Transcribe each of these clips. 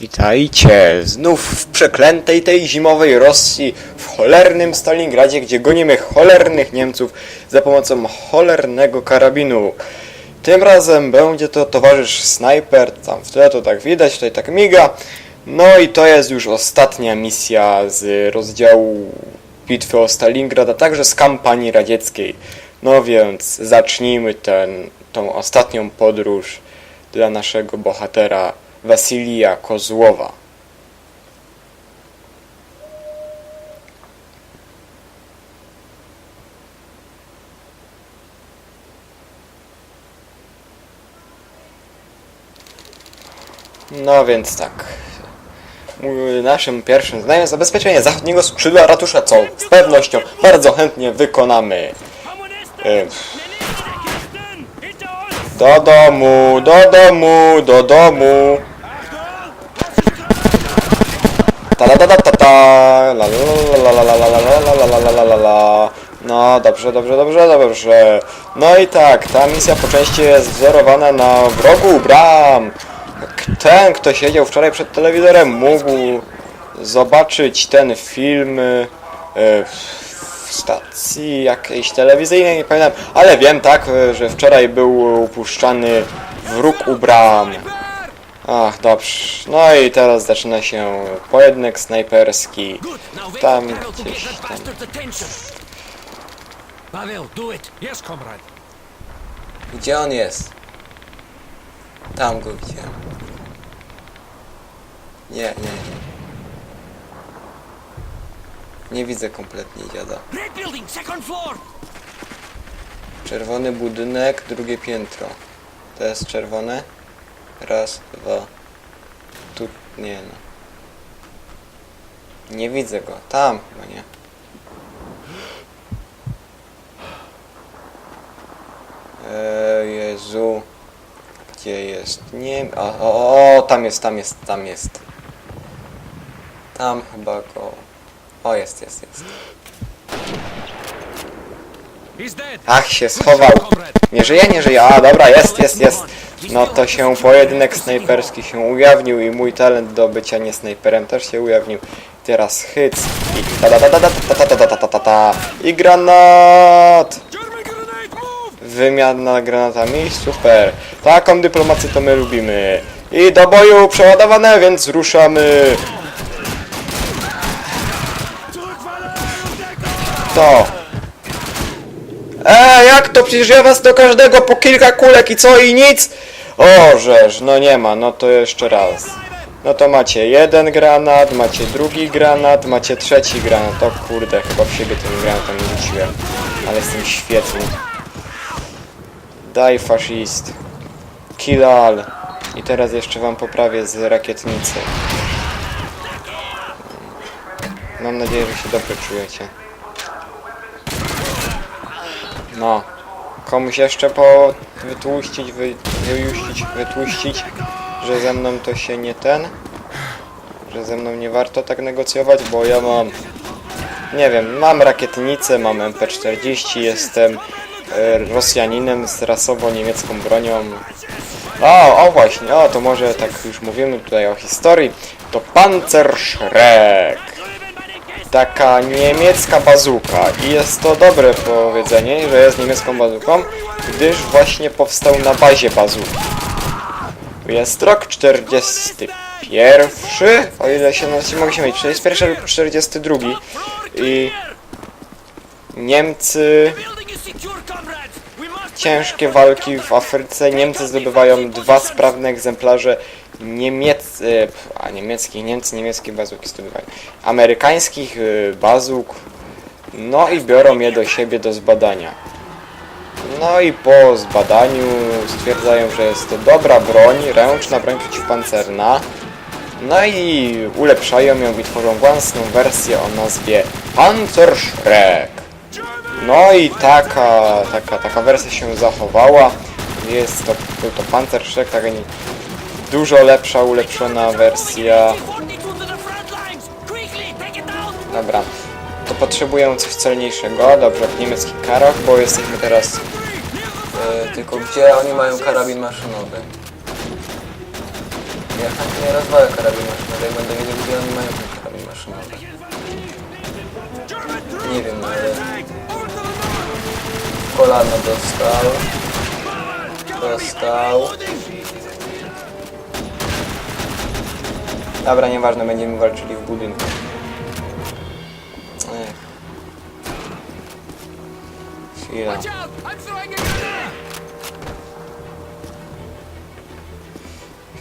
Witajcie znów w przeklętej tej zimowej Rosji, w cholernym Stalingradzie, gdzie gonimy cholernych Niemców za pomocą cholernego karabinu. Tym razem będzie to towarzysz snajper, tam w tle to tak widać, tutaj tak miga. No i to jest już ostatnia misja z rozdziału bitwy o Stalingrad, a także z kampanii radzieckiej. No więc zacznijmy ten, tą ostatnią podróż dla naszego bohatera Wasilija Kozłowa. No więc tak. Naszym pierwszym zadaniem jest zabezpieczenie zachodniego skrzydła ratusza, co z pewnością bardzo chętnie wykonamy. Do domu, do domu, do domu. La No dobrze, dobrze, dobrze, dobrze. No i tak, ta misja po części jest wzorowana na wrogu bram. Ten, kto siedział wczoraj przed telewizorem, mógł zobaczyć ten film e, w stacji jakiejś telewizyjnej, nie pamiętam, ale wiem tak, e, że wczoraj był upuszczany wróg u bram. Ach, dobrze. No i teraz zaczyna się pojedynek snajperski. Tam gdzieś tam. do it. Yes, comrade. Gdzie on jest? Tam go widziałem. Nie, nie, nie. Nie widzę kompletnie dziada. Red building, second floor. Czerwony budynek, drugie piętro. To jest czerwone. Raz, dwa. Tu, nie no. Nie widzę go. Tam chyba nie. Eee, Jezu. Gdzie jest? Nie. O, o, o, tam jest, tam jest, tam jest. Tam chyba go. O, jest, jest, jest. Ach, się schował. Nie żyje, nie żyje. A, dobra, jest, jest, jest. No to się pojedynek snajperski się ujawnił i mój talent do bycia nie snajperem też się ujawnił. Teraz hyc i ta ta ta ta ta ta ta ta ta ta ta i granat! Wymiana granatami, super. Taką dyplomację to my lubimy. I do boju przeładowane, więc ruszamy. To. E, jak to? Przecież ja was do każdego po kilka kulek i co i nic? O, żeż, no nie ma, no to jeszcze raz. No to macie jeden granat, macie drugi granat, macie trzeci granat. O kurde, chyba w siebie tym granatem rzuciłem. Ale jestem świetny. Daj faszist. Kill all. I teraz jeszcze wam poprawię z rakietnicy. Mam nadzieję, że się dobrze czujecie. No. Komuś jeszcze po wytłuścić, wy, wyjuścić, wytłuścić, że ze mną to się nie ten, że ze mną nie warto tak negocjować, bo ja mam, nie wiem, mam rakietnicę, mam MP40, jestem e, Rosjaninem z rasowo niemiecką bronią. O, o właśnie, o to może tak już mówimy tutaj o historii, to Panzerschreck taka niemiecka bazuka i jest to dobre powiedzenie, że jest niemiecką bazuką, gdyż właśnie powstał na bazie bazuki. Jest rok 41, o ile się nie mogę się mylić, 41 lub 42 i Niemcy ciężkie walki w Afryce. Niemcy zdobywają dwa sprawne egzemplarze niemieckie, a niemieckich, Niemcy niemieckie bazuki zdobywają. Amerykańskich y, bazuk, no i biorą je do siebie do zbadania. No i po zbadaniu stwierdzają, że jest to dobra broń, ręczna broń przeciwpancerna. No i ulepszają ją i tworzą własną wersję o nazwie Panzerschreck. No i taka, taka, taka wersja się zachowała. Jest to, był to Panzerschreck, taka nie, dużo lepsza, ulepszona wersja. 42 to the front lines. Quickly, take it down. Dobra, to potrzebuję coś celniejszego. Dobrze, w niemieckich karach, bo jesteśmy teraz... E, tylko gdzie oni mają karabin maszynowy? Ja chętnie rozwalę karabin maszynowy, jak będę wiedział, gdzie oni mają ten karabin maszynowy. Nie wiem, ale kolano dostał. Dostał. Dobra, nieważne, będziemy walczyli w budynku. Chwila.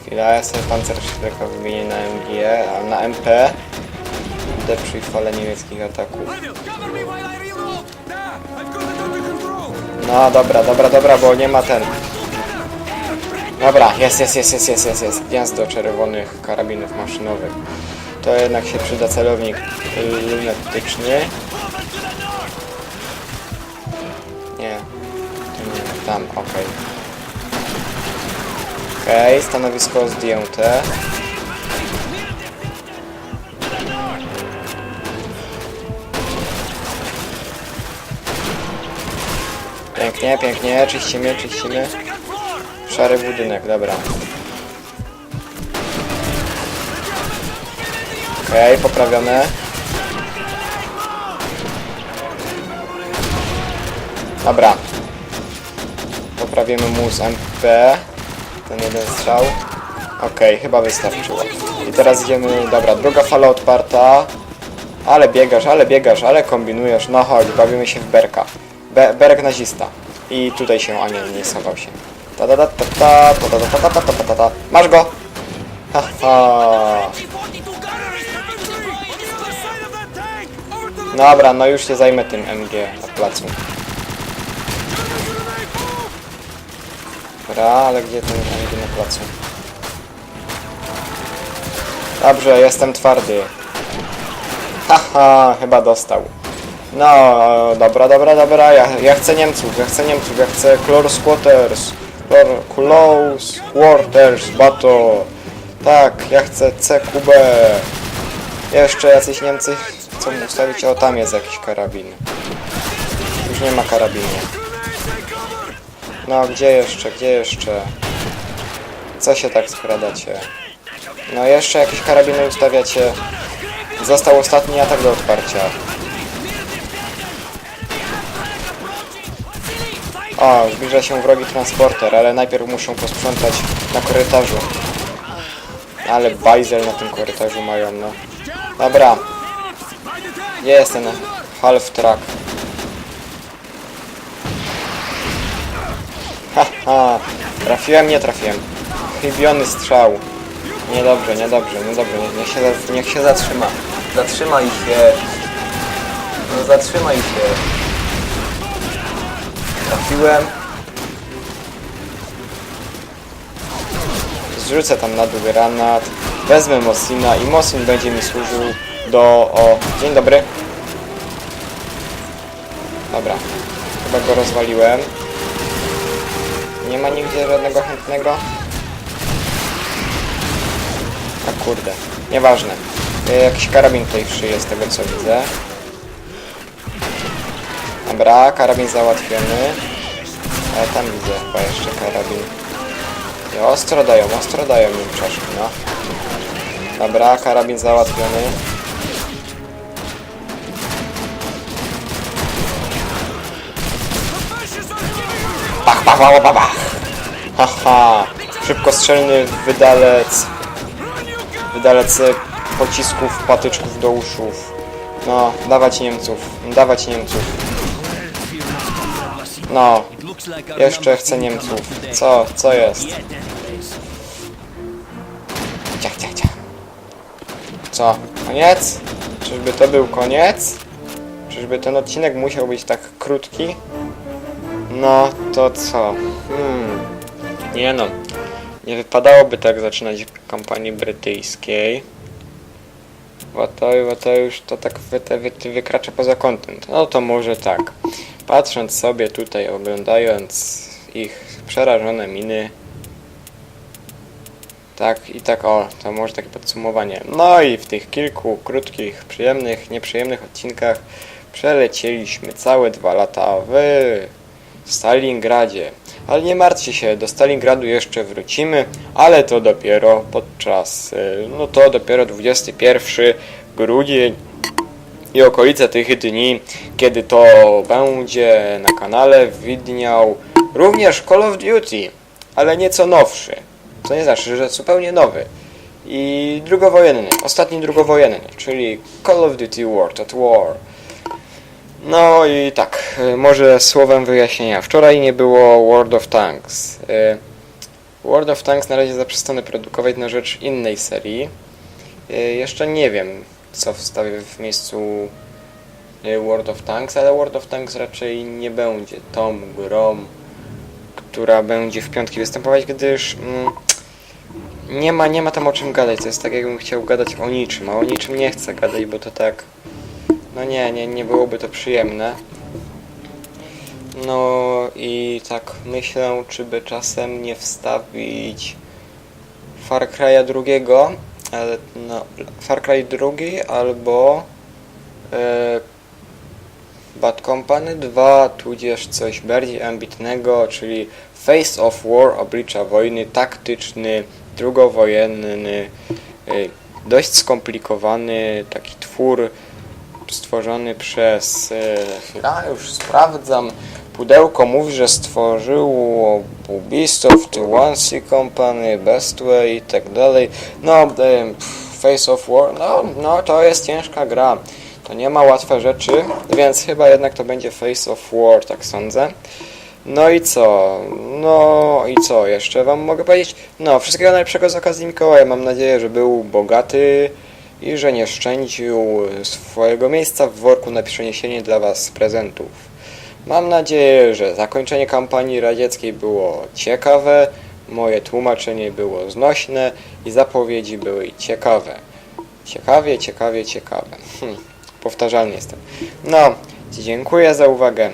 Chwila, ja sobie pancerz tylko wymienię na MG, a na MP będę przy fale niemieckich ataków. No dobra, dobra, dobra, bo nie ma ten. Dobra, jest, jest, jest, jest, jest, jest, jest. Gniazdo czerwonych karabinów maszynowych. To jednak się przyda celownik lunetyczny. Nie, nie, tam, okej. Okej, stanowisko zdjęte. Pięknie, pięknie, czyścimy, czyścimy. Szary budynek, dobra. Okej, poprawione. Dobra. Poprawimy mu z MP. Ten jeden strzał. Okej, chyba wystarczyło. I teraz idziemy, dobra, druga fala odparta. Ale biegasz, ale biegasz, ale kombinujesz. No chodź, bawimy się w berka. Be berek nazista. I tutaj się, a nie, schował się. Ta ta ta ta ta ta ta ta ta ta ta ta ta Masz go! Haha. Dobra, no już się zajmę tym MG na placu. Dobra, ale gdzie ten MG na placu? Dobrze, jestem twardy. Haha, chyba dostał. No, dobra, dobra, dobra, ja, ja chcę Niemców, ja chcę Niemców, ja chcę Close Quarters, Close Quarters, Bato. Tak, ja chcę CQB. Jeszcze jacyś Niemcy chcą ustawić, o tam jest jakiś karabin. Już nie ma karabinu. No, gdzie jeszcze, gdzie jeszcze? Co się tak skradacie? No, jeszcze jakieś karabiny ustawiacie. Został ostatni atak do otwarcia. O, zbliża się wrogi transporter, ale najpierw muszą posprzątać na korytarzu. Ale bajzel na tym korytarzu mają, no. Dobra. Jest ten half track? Haha, trafiłem, nie trafiłem. Chybiony strzał. Niedobrze, niedobrze, niedobrze. Nie- Niech się, niech się zatrzyma. Zatrzymaj się. No zatrzymaj się. Trafiłem. Zrzucę tam na dół granat. Wezmę Mosina i Mosin będzie mi służył do... O, dzień dobry. Dobra. Chyba go rozwaliłem. Nie ma nigdzie żadnego chętnego. A kurde. Nieważne. E, Jakiś karabin tutaj w z tego co widzę. Dobra, karabin załatwiony. Ale tam widzę chyba jeszcze karabin. I ostro dają, ostro dają im czaszki, no. Dobra, karabin załatwiony. Pach, pach, pach, pach, pach. Haha. Szybkostrzelny wydalec. Wydalec e, pocisków, patyczków do uszów. No, dawać Niemców, dawać Niemców. No, jeszcze chcę Niemców. Co, co jest? Ciach, ciach, ciach. Co, koniec? Czyżby to był koniec? Czyżby ten odcinek musiał być tak krótki? No, to co? Hmm. Nie no. Nie wypadałoby tak zaczynać kampanii brytyjskiej. Bo to, bo to już to tak wy, wy, wykracza poza content. No to może tak. Patrząc sobie tutaj, oglądając ich przerażone miny. Tak i tak o, to może takie podsumowanie. No i w tych kilku krótkich, przyjemnych, nieprzyjemnych odcinkach przelecieliśmy całe dwa lata w Stalingradzie. Ale nie martwcie się, do Stalingradu jeszcze wrócimy, ale to dopiero podczas, y, no to dopiero 21 grudzień i okolice tych dni, kiedy to będzie na kanale widniał również Call of Duty, ale nieco nowszy. To nie znaczy, że zupełnie nowy. I drugowojenny, ostatni drugowojenny, czyli Call of Duty World at War. No i tak, może słowem wyjaśnienia. Wczoraj nie było World of Tanks. Y, World of Tanks na razie zaprzestano produkować na rzecz innej serii. Y, Jeszcze nie wiem, co wstawię w miejscu y, World of Tanks, ale World of Tanks raczej nie będzie tą grą, która będzie w piątki występować, gdyż mm, nie ma, nie ma tam o czym gadać. To jest tak, jakbym chciał gadać o niczym, a o niczym nie chcę gadać, bo to tak. No nie, nie, nie byłoby to przyjemne. No i tak myślę, czy by czasem nie wstawić Far Cry'a drugiego, no, Far Cry drugi albo e, Bad Company 2, tudzież coś bardziej ambitnego, czyli Face of War, oblicza wojny, taktyczny, drugowojenny, e, dość skomplikowany taki twór stworzony przez... e, już sprawdzam. Pudełko mówi, że stworzyło Ubisoft, One C Company, Bestway i tak dalej. No, e, pff, Face of War, no, no to jest ciężka gra. To nie ma łatwe rzeczy, więc chyba jednak to będzie Face of War, tak sądzę. No i co? No i co jeszcze wam mogę powiedzieć? No, wszystkiego najlepszego z okazji Mikołaja. Mam nadzieję, że był bogaty i że nie szczędził swojego miejsca w worku na przeniesienie dla was prezentów. Mam nadzieję, że zakończenie kampanii radzieckiej było ciekawe, moje tłumaczenie było znośne i zapowiedzi były ciekawe. Ciekawie, ciekawie, ciekawe. Hm, powtarzalny jestem. No, dziękuję za uwagę.